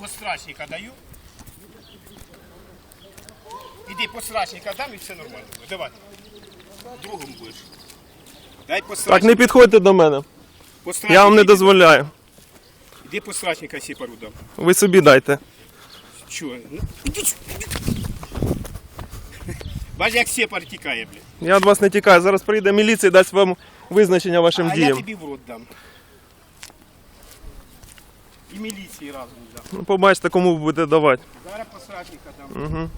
пострачника даю. Іди пострачника дам і все нормально. буде. Давай. Другому будеш. Дай Так, не підходьте до мене. пострачника Я вам не іди. дозволяю. Іди пострачника сіпару дам. Ви собі дайте. Чого? Ну, іди як сепар тікає, блядь. Я від вас не тікаю. Зараз прийде міліція і дасть вам визначення вашим А я діям. тобі в рот дам. І міліції разом дам. Ну, побачите, кому ви будете давати. Зараз посрачника дам. Угу.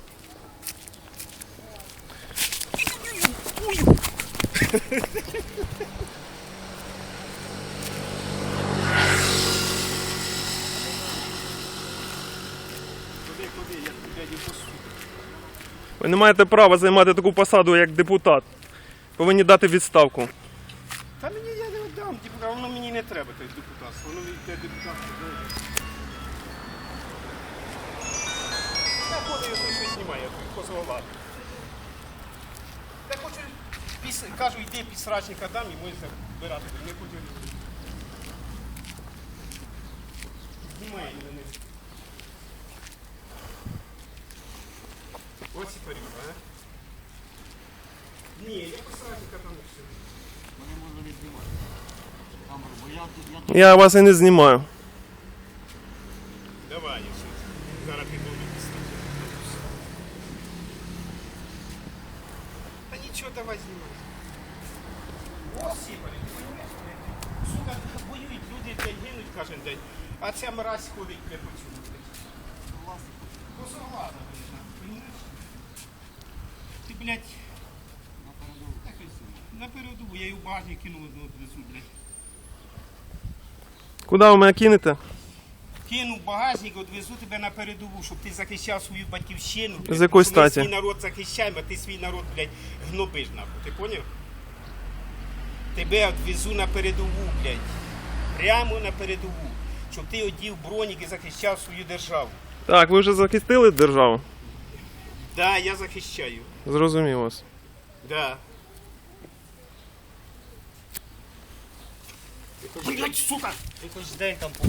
Куди, куди, я не. Ви не маєте права займати таку посаду, як депутат. Повинні дати відставку. Та мені я не віддам, депутат, воно мені не треба, той депутат. Воно депутатство, знаєш. Я ходив, я той щось знімає, позовала. Я хочу, піс... кажу, йди пісрачника дам і можеш забирати. Не хочу. Знімає мене. Ось і парюка, а? Ні, я пісрачника там і все. Я вас і не знімаю. Давай, я щас. Зараз піду відпустити. Та нічого, давай знімай. Ось сіпали, ти розумієш? блядь? Сука, воюють люди, блядь, гинуть кожен день. А ця мразь ходить, блядь, по цьому, блядь. Позаглада, блядь, нахуй, понімаєш? Ти, блядь, так ось, на передову, я її в багажник кинув одну відвезу, блядь. Куди ви мене кинете? Кину в багажник, відвезу тебе на передову, щоб ти захищав свою батьківщину. блядь. З якої Щоб ми статі? свій народ захищаємо, а ти свій народ, блядь, гнобиш нахуй. Ти поняв? Тебе відвезу на передову, блядь. Прямо на передову. Щоб ти одів бронік і захищав свою державу. Так, ви вже захистили державу? Да, я захищаю. Зрозумів вас. Да. Блять, сука! Ти хоч дай там по.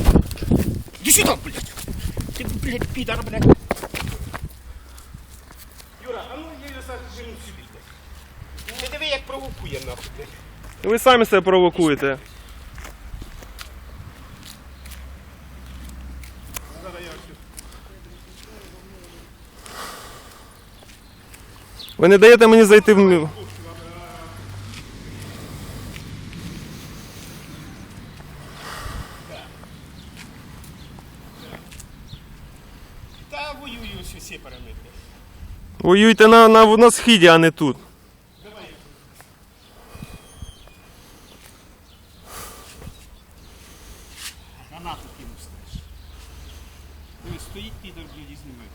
Іди сюди, блядь! Ти, блядь, підар, блядь! Юра, а ну я зараз жену собі, блядь. Ти диви, як провокує нахуй, блядь. Ви самі себе провокуєте. Ви не даєте мені зайти в. Та воюю усі параметри. Воюйте на, на, на східі, а не тут. Давай. Гранату кину знаєш. Ой, стоїть підор, блядь, і знімає.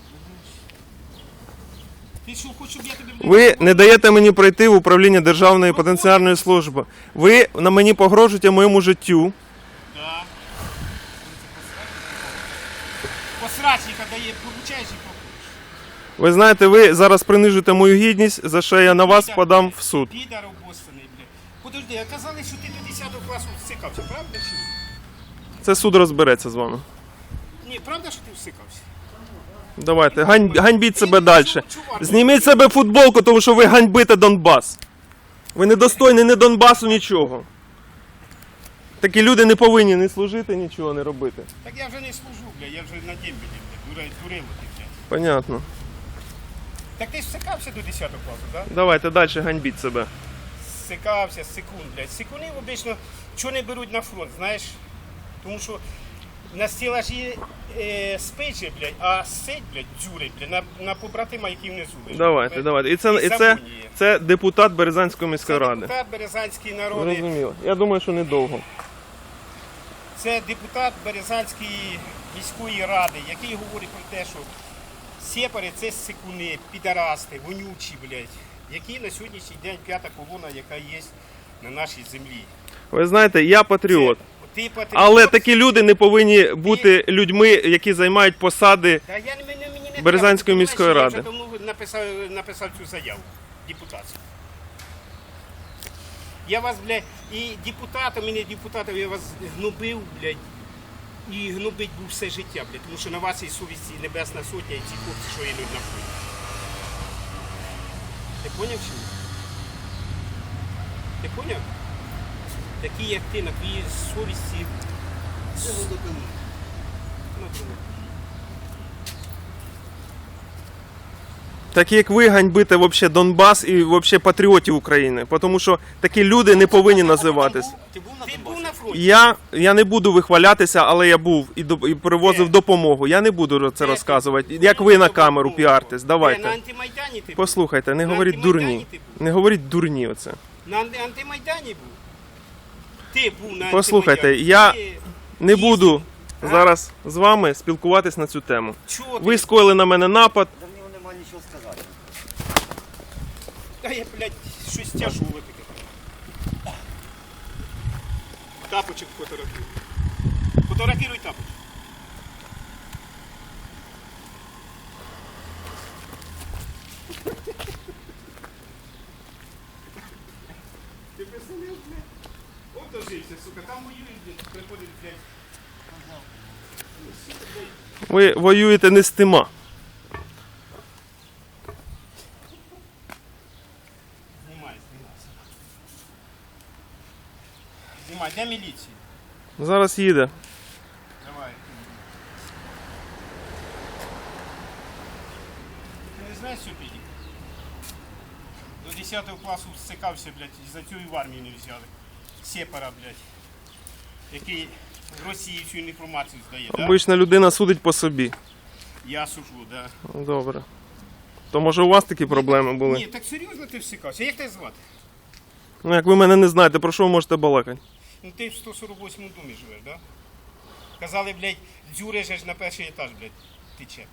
Ти що, хочеш, щоб я тебе, блядь, Ви не даєте мені пройти в управління Державної потенціальної служби. Ви на мені погрожуєте моєму життю. Ви знаєте, ви зараз принижуєте мою гідність, за що я на вас подам в суд. Підар обостаний, блядь. Подожди, а казали, що ти до 10 класу всикався, правда чи ні? Це суд розбереться з вами. Ні, правда, що ти всикався? Давайте, гань, ганьбіть себе далі. Зніміть себе футболку, тому що ви ганьбите Донбас. Ви недостойні ні Донбасу, нічого. Такі люди не повинні не служити, нічого не робити. Так я вже не служу, блядь, я вже на дембелі, блядь, дурило ти, блядь. Понятно. Так ти ж всикався до 10 класу, так? Давайте далі ганьбіть себе. Сикався, секунд, блядь. Секуни обично чого не беруть на фронт, знаєш? Тому що на стілажі е, же, блядь, а сить, блядь, дзюрить, блядь, на, на побратима, які внизу лежать. Давайте, давайте. І це, і це, це депутат Березанської Це міської ради. депутат Березанської народи. Зрозуміло. Я думаю, що недовго. Це депутат Березанської міської ради, який говорить про те, що сепари це сикуни, підарасти, вонючі, блядь, які на сьогоднішній день п'ята колона, яка є на нашій землі. Ви знаєте, я патріот. Ти патріот. Але такі люди не повинні бути людьми, які займають посади. Та я мені, мені не Березанської треба. міської ради. Я давно написав, написав цю заяву депутатську. Я вас, блядь, і депутатом, і не депутатом, я вас гнобив, блядь. І гнобить був все життя, блядь, тому що на вас і совісті і небесна сотня, і ці хлопці, що їдуть на хуй. Ти поняв чи ні? Ти поняв? Такі, як ти, на твоїй совісті. Ну, думаю. Так як ви ганьбите вообще Донбас і вообще патріотів України, тому що такі люди не повинні називатись. Ти був на Ти був на фронті? Я, я не буду вихвалятися, але я був і, до- і привозив допомогу. Я не буду це розказувати. Як ви на камеру піартесь, На давайте. антимайдані ти був? Послухайте, не На говоріть антимайдані дурні. ти? Не говоріть дурні оце. На анти- антимайдані був? Ти був на Послухайте, антимайдані. я Ти- Не Їздив. буду А? зараз з вами спілкуватись на цю тему. Чого Ви скоїли на мене напад. Нічого сказати. Та я, блядь, щось тяжове таке. Тапочок фотографіруй. Фотографіруй тапочок. Ти представляєш, блядь? От дожився, сука, там воюють, блядь, приходить, блядь. Ви воюєте не з тима. Знімай, де міліція? Зараз їде. Давай. Ти не знаєш, що піді? До 10 класу стикався, блядь, і за цю і в армію не взяли. Сепара, блядь. Який в Росії всю інформацію здає, да? Обична людина судить по собі. Я сужу, да. Добре. То може у вас такі проблеми були? Ні, так серйозно ти всикався. Як тебе звати? Ну як ви мене не знаєте, про що ви можете балакати? Ну ти в 148 домі живеш, да? Казали, блядь, дзюри ж на перший етаж, блядь, тече.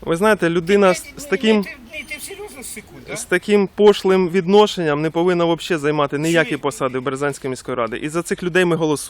Ви знаєте, людина з, з таким. Ні, ти, ні, ти серйозно секунд, да? З таким пошлим відношенням не повинна взагалі займати ніякі посади в Березанській міської ради. І за цих людей ми голосуємо.